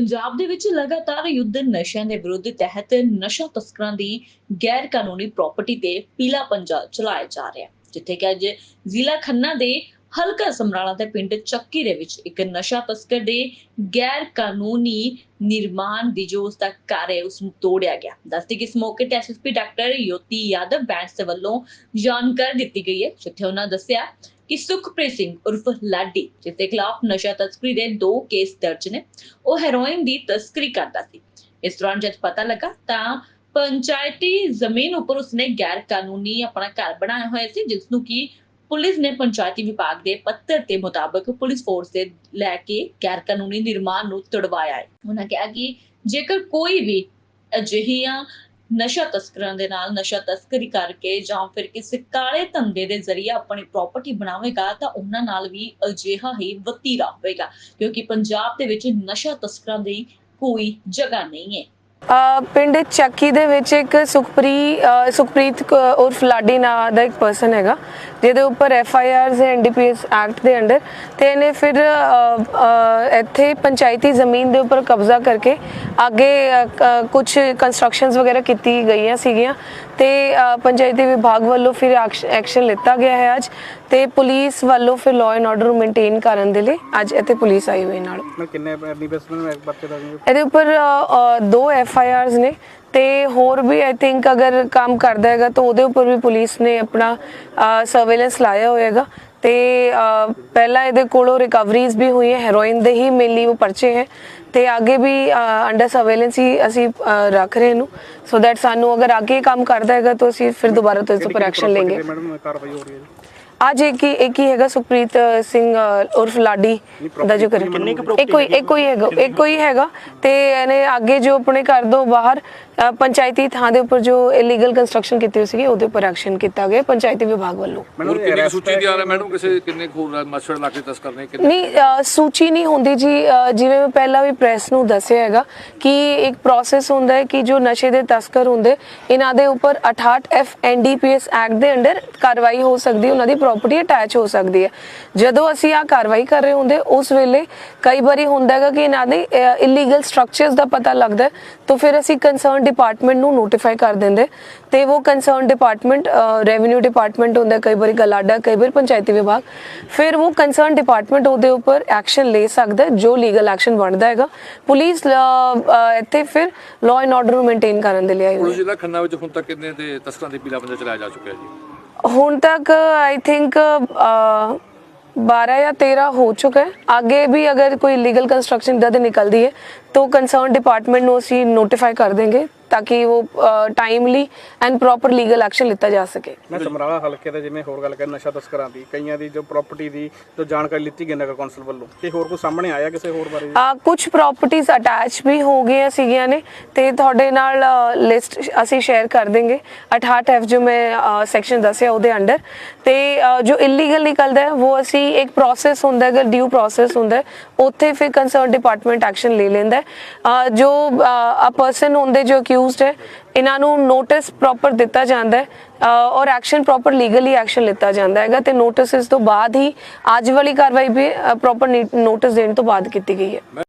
ਪੰਜਾਬ ਦੇ ਵਿੱਚ ਲਗਾਤਾਰ ਯੁੱਧ ਨਸ਼ਿਆਂ ਦੇ ਵਿਰੁੱਧ ਤਹਿਤ ਨਸ਼ਾ ਤਸਕਰਾਂ ਦੀ ਗੈਰ ਕਾਨੂੰਨੀ ਪ੍ਰਾਪਰਟੀ ਤੇ ਪੀਲਾ ਪੰਜਾ ਚਲਾਇਆ ਜਾ ਰਿਹਾ ਹੈ, ਜਿੱਥੇ ਕਿ ਅੱਜ ਜ਼ਿਲ੍ਹਾ ਖੰਨਾ ਦੇ ਹਲਕਾ ਸਮਰਾਲਾ ਦੇ ਪਿੰਡ ਚੱਕੀ ਦੇ ਵਿੱਚ ਇੱਕ ਨਸ਼ਾ ਤਸਕਰ ਦੇ ਗੈਰ ਕਾਨੂੰਨੀ ਨਿਰਮਾਣ ਦੀ ਜੋ ਉਸ ਦਾ ਘਰ ਹੈ, ਉਸ ਨੂੰ ਤੋੜਿਆ ਗਿਆ। ਦੱਸਦੀ ਕਿ ਇਸ ਮੌਕੇ ਤੇ ਐਸਐਸਪੀ ਡਾਕਟਰ ਯੋਤੀ ਯਾਦਵ ਬੈਂਸ ਦੇ ਵੱਲੋਂ ਜਾਣਕਾਰੀ ਦਿੱਤੀ ਗਈ ਹੈ, ਜਿੱਥੇ ਉਹਨਾਂ ਦੱਸਿਆ ਕਿ ਸੁਖਪ੍ਰੀਤ ਸਿੰਘ ਉਰਫ ਲਾਡੀ ਜਿਸ ਦੇ ਖਿਲਾਫ ਨਸ਼ਾ ਤਸਕਰੀ ਦੇ ਦੋ ਕੇਸ ਦਰਜ ਨੇ, ਉਹ ਹੈਰੋਇਨ ਦੀ ਤਸਕਰੀ ਕਰਦਾ ਸੀ। ਇਸ ਦੌਰਾਨ ਜਦ ਪਤਾ ਲੱਗਾ ਤਾਂ ਪੰਚਾਇਤੀ ਜ਼ਮੀਨ ਉੱਪਰ ਉਸਨੇ ਗੈਰ ਕਾਨੂੰਨੀ ਆਪਣਾ ਘਰ ਬਣਾਇਆ ਹੋਇਆ ਸੀ ਜਿਸ ਨੂੰ ਕਿ ਪੁਲਿਸ ਨੇ ਪੰਚਾਇਤੀ ਵਿਭਾਗ ਦੇ ਪੱਤਰ ਦੇ ਮੁਤਾਬਕ ਪੁਲਿਸ ਫੋਰਸ ਦੇ ਲੈ ਕੇ ਗੈਰ ਕਾਨੂੰਨੀ ਨਿਰਮਾਣ ਨੂੰ ਤੜਵਾਇਆ ਹੈ। ਉਹਨਾਂ ਕਿਹਾ ਕਿ ਜੇਕਰ ਕੋਈ ਵੀ ਅਜਿਹੀਆਂ ਨਸ਼ਾ ਤਸਕਰਾਂ ਦੇ ਨਾਲ ਨਸ਼ਾ ਤਸਕਰੀ ਕਰਕੇ ਜਾਂ ਫਿਰ ਕਿਸੇ ਕਾਲੇ ਧੰਦੇ ਦੇ ਜ਼ਰੀਏ ਆਪਣੀ ਪ੍ਰਾਪਰਟੀ ਬਣਾਵੇਗਾ ਤਾਂ ਉਹਨਾਂ ਨਾਲ ਵੀ ਅਜਿਹਾ ਹੀ ਵਤੀਰਾ ਹੋਵੇਗਾ, ਕਿਉਂਕਿ ਪੰਜਾਬ ਦੇ ਵਿੱਚ ਨਸ਼ਾ ਤਸਕਰਾਂ ਦੀ ਕੋਈ ਜਗ੍ਹਾ ਨਹੀਂ ਹੈ। ਪਿੰਡ ਚੱਕੀ ਦੇ ਵਿੱਚ ਇੱਕ ਸੁਖਪ੍ਰੀ ਸੁਖਪ੍ਰੀਤ ਉਰਫ ਲਾਡੀ ਨਾਂ ਦਾ ਇੱਕ ਪਰਸਨ ਹੈਗਾ ਜਿਹਦੇ ਉੱਪਰ F I Rs and DPS act ਦੇ ਅੰਡਰ ਤੇ ਇਹਨੇ ਫਿਰ ਇੱਥੇ ਪੰਚਾਇਤੀ ਜ਼ਮੀਨ ਦੇ ਉੱਪਰ ਕਬਜ਼ਾ ਕਰਕੇ ਅੱਗੇ ਕੁਝ ਕੰਸਟਰਕਸ਼ਨਸ ਵਗੈਰਾ ਕੀਤੀ ਗਈਆਂ ਸੀਗੀਆਂ ਤੇ ਪੰਚਾਇਤੀ ਵਿਭਾਗ ਵੱਲੋਂ ਫਿਰ ਐਕਸ਼ਨ ਲਿੱਤਾ ਗਿਆ ਹੈ ਅੱਜ ਤੇ ਪੁਲਿਸ ਵੱਲੋਂ ਫਿਰ ਲਾਅ ਐਂਡ ਆਰਡਰ ਮੇਨਟੇਨ ਕਰਨ ਦੇ ਲਈ ਅੱਜ ਇੱਥੇ ਪੁਲਿਸ ਆਈ ਹੋਈ ਨਾਲ। ਕਿੰਨੇ ਐਨੀ ਬੱਚੇ ਦਾ ਜੀ ਇਹਦੇ ਉੱਪਰ ਦੋ ਐਫ ਆਈ ਆਰਸ ਨੇ ਤੇ ਹੋਰ ਵੀ ਆਈ ਥਿੰਕ ਅਗਰ ਕੰਮ ਕਰਦਾ ਹੈਗਾ ਤਾਂ ਉਹਦੇ ਉੱਪਰ ਵੀ ਪੁਲਿਸ ਨੇ ਆਪਣਾ ਸਰਵੇਲੈਂਸ ਲਾਇਆ ਹੋਏਗਾ। ਤੇ ਪਹਿਲਾਂ ਇਹਦੇ ਕੋਲੋਂ ਰਿਕਵਰੀਜ਼ ਵੀ ਹੋਈ ਹੈ ਹੈਰੋਇਨ ਦੇ ਹੀ ਮੇਨਲੀ ਉਹ ਪਰਚੇ ਹੈ। ਤੇ ਅੱਗੇ ਵੀ ਅੰਡਰ ਸਰਵੇਲੈਂਸ ਹੀ ਅਸੀਂ ਰੱਖ ਰਹੇ ਨੂੰ। ਸੋ ਦੈਟ ਸਾਨੂੰ ਅਗਰ ਅੱਗੇ ਕੰਮ ਕਰਦਾ ਹੈਗਾ ਤਾਂ ਅਸੀਂ ਫਿਰ ਦੁਬਾਰਾ ਤੋਂ ਇਸ ਉੱਪਰ ਐਕਸ਼ਨ ਮੈਡਮ ਕਾਰਵਾਈ ਹੋ ਰਹੀ ਹੈ ਅੱਜ ਇੱਕ ਹੀ ਇੱਕ ਹੀ ਹੈਗਾ ਸੁਖਪ੍ਰੀਤ ਸਿੰਘ ਉਰਫ ਲਾਡੀ ਦਾ ਜੋ ਕਰ ਇੱਕ ਕੋਈ ਇੱਕ ਕੋਈ ਹੈਗਾ ਇੱਕ ਕੋਈ ਹੈਗਾ ਤੇ ਇਹਨੇ ਅੱਗੇ ਜੋ ਆਪਣੇ ਘਰ ਤੋਂ ਬਾਹਰ ਪੰਚਾਇਤੀ ਥਾਂ ਦੇ ਉੱਪਰ ਜੋ ਇਲੀਗਲ ਕੰਸਟਰਕਸ਼ਨ ਕੀਤੀ ਹੋਈ ਸੀਗੀ ਉਹਦੇ ਉੱਪਰ ਐਕਸ਼ਨ ਕੀਤਾ ਗਿਆ ਪੰਚਾਇਤੀ ਵਿਭਾਗ ਵੱਲੋਂ। ਮੈਨੂੰ ਕਿੰਨੀ ਸੂਚੀ ਦੀ ਆ ਰਿਹਾ ਮੈਡਮ ਕਿਸੇ ਕਿੰਨੇ ਖੂਰ ਮੱਛੜ ਲਾ ਕੇ ਤਸਕਰ ਨੇ ਕਿੰਨੇ ਨਹੀਂ ਸੂਚੀ ਨਹੀਂ ਹੁੰਦੀ ਜੀ। ਜਿਵੇਂ ਮੈਂ ਪਹਿਲਾਂ ਵੀ ਪ੍ਰੈਸ ਨੂੰ ਦੱਸਿਆ ਹੈਗਾ ਕਿ ਇੱਕ ਪ੍ਰੋਸੈਸ ਹੁੰਦਾ ਹੈ ਕਿ ਜੋ ਨਸ਼ੇ ਦੇ ਤਸਕਰ ਹੁੰਦੇ ਇਹਨਾਂ ਦੇ ਉੱਪਰ 68 ਐਫ ਐਨਡੀਪੀਐਸ ਐਕਟ ਦੇ ਅੰਡਰ ਕਾਰਵਾਈ ਹੋ ਸਕਦੀ ਹੈ ਉਹਨਾਂ ਦੀ ਪ੍ਰਾਪਰਟੀ ਅਟੈਚ ਹੋ ਸਕਦੀ ਹੈ। ਜਦੋਂ ਅਸੀਂ ਆ ਕਾਰਵਾਈ ਕਰ ਰਹੇ ਹੁੰਦੇ ਉਸ ਵੇਲੇ ਕਈ ਵਾਰੀ ਹੁੰਦਾ ਹੈਗਾ ਕਿ ਇਹਨਾਂ ਦੇ ਇਲੀਗਲ ਸਟਰਕਚਰਸ ਦਾ ਪਤਾ ਲੱਗਦਾ ਹੈ, ਤਾਂ ਫਿਰ ਅਸੀਂ ਕੰਸਰਨ ਡਿਪਾਰਟਮੈਂਟ ਨੂੰ ਨੋਟੀਫਾਈ ਕਰ ਦਿੰਦੇ ਤੇ ਉਹ ਕੰਸਰਨ ਡਿਪਾਰਟਮੈਂਟ ਰੈਵਨਿਊ ਡਿਪਾਰਟਮੈਂਟ ਹੁੰਦਾ ਕਈ ਵਾਰੀ ਗਲਾਡਾ ਕਈ ਵਾਰ ਪੰਚਾਇਤੀ ਵਿਭਾਗ ਫਿਰ ਉਹ ਕੰਸਰਨ ਡਿਪਾਰਟਮੈਂਟ ਉਹਦੇ ਉੱਪਰ ਐਕਸ਼ਨ ਲੈ ਸਕਦਾ ਜੋ ਲੀਗਲ ਐਕਸ਼ਨ ਬਣਦਾ ਹੈਗਾ। ਪੁਲਿਸ ਇੱਥੇ ਫਿਰ ਲਾਅ ਐਂਡ ਆਰਡਰ ਨੂੰ ਮੇਨਟੇਨ ਕਰਨ ਦੇ ਲਈ ਆਈ ਹੋਈ ਪੁਲਿਸ ਜ਼ਿਲ੍ਹਾ ਖੰਨਾ ਵਿੱਚ ਹੁਣ ਤੱਕ ਕਿੰਨੇ ਤੇ ਤਸਕਰਾਂ ਦੇ ਪੀਲਾ ਪੰਜਾ ਚਲਾਇਆ ਜਾ ਚੁੱਕਿਆ ਜੀ? ਹੁਣ ਤੱਕ ਆਈ ਥਿੰਕ 12 ਜਾਂ 13 ਹੋ ਚੁੱਕਾ ਹੈ। ਅੱਗੇ ਵੀ ਅਗਰ ਕੋਈ ਲੀਗਲ ਕੰਸਟਰਕਸ਼ਨ ਇਦਾਂ ਦੀ ਨਿਕਲਦੀ ਹੈ ਤਾਂ ਕੰਸਰਨ ਡਿਪਾਰਟਮੈਂਟ ਨੂੰ ਅਸੀਂ ਨੋਟੀਫਾਈ ਕਰ ਦੇਂਗੇ ਤਾਂ ਕਿ ਉਹ timely and proper legal action ਲਿੱਤਾ ਜਾ ਸਕੇ। ਮੈਂ ਸਮਰਾਲਾ ਹਲਕੇ ਦੇ ਜਿਵੇਂ ਹੋਰ ਗੱਲ ਕਰ ਨਸ਼ਾ ਤਸਕਰਾਂ ਦੀ ਕਈਆਂ ਦੀ ਜੋ ਪ੍ਰਾਪਰਟੀ ਦੀ ਜੋ ਜਾਣਕਾਰੀ ਲਿੱਤੀ ਗਈ ਨਗਰ ਕੌਂਸਲ ਵੱਲੋਂ। ਤੇ ਹੋਰ ਕੋਈ ਸਾਹਮਣੇ ਆਇਆ ਕਿਸੇ ਹੋਰ ਬਾਰੇ? ਆ ਕੁਝ ਪ੍ਰਾਪਰਟੀਆਂ ਅਟੈਚ ਵੀ ਹੋ ਗਈਆਂ ਸੀਗੀਆਂ ਨੇ ਤੇ ਤੁਹਾਡੇ ਨਾਲ ਲਿਸਟ ਅਸੀਂ ਸ਼ੇਅਰ ਕਰ ਦੇਂਗੇ 68 ਐਫ ਜੋ ਮੈਂ ਸੈਕਸ਼ਨ ਦੱਸਿਆ ਉਹਦੇ ਅੰਡਰ ਤੇ ਅ, ਜੋ ਇਲੀਗਲ ਨਿਕਲਦਾ ਹੈ ਉਹ ਅਸੀਂ ਇੱਕ ਪ੍ਰੋਸੈਸ ਹੁੰਦਾ ਹੈ ਡਿਊ ਪ੍ਰੋਸੈਸ ਹੁੰਦਾ ਹੈ। ਉੱਥੇ ਫਿਰ ਕੰਸਰਨ ਡਿਪਾਰਟਮੈਂਟ ਐਕਸ਼ਨ ਲੈ ਲੈਂਦਾ ਹੈ। ਅ, ਜੋ ਆ ਪਰਸਨ ਹੁੰਦੇ ਜੋ ਅਕਿਊਜ਼ਡ ਹੈ। ਇਹਨਾਂ ਨੂੰ ਨੋਟਿਸ ਪ੍ਰੋਪਰ ਦਿੱਤਾ ਜਾਂਦਾ ਹੈ ਔਰ ਐਕਸ਼ਨ ਪ੍ਰੋਪਰ ਲੀਗਲੀ ਐਕਸ਼ਨ ਲਿੱਤਾ ਜਾਂਦਾ ਹੈਗਾ ਤੇ ਨੋਟਿਸ ਤੋਂ ਬਾਅਦ ਹੀ ਅੱਜ ਵਾਲੀ ਕਾਰਵਾਈ ਵੀ ਪ੍ਰੋਪਰ ਨੋਟਿਸ ਦੇਣ ਤੋਂ ਬਾਅਦ ਕੀਤੀ ਗਈ ਹੈ।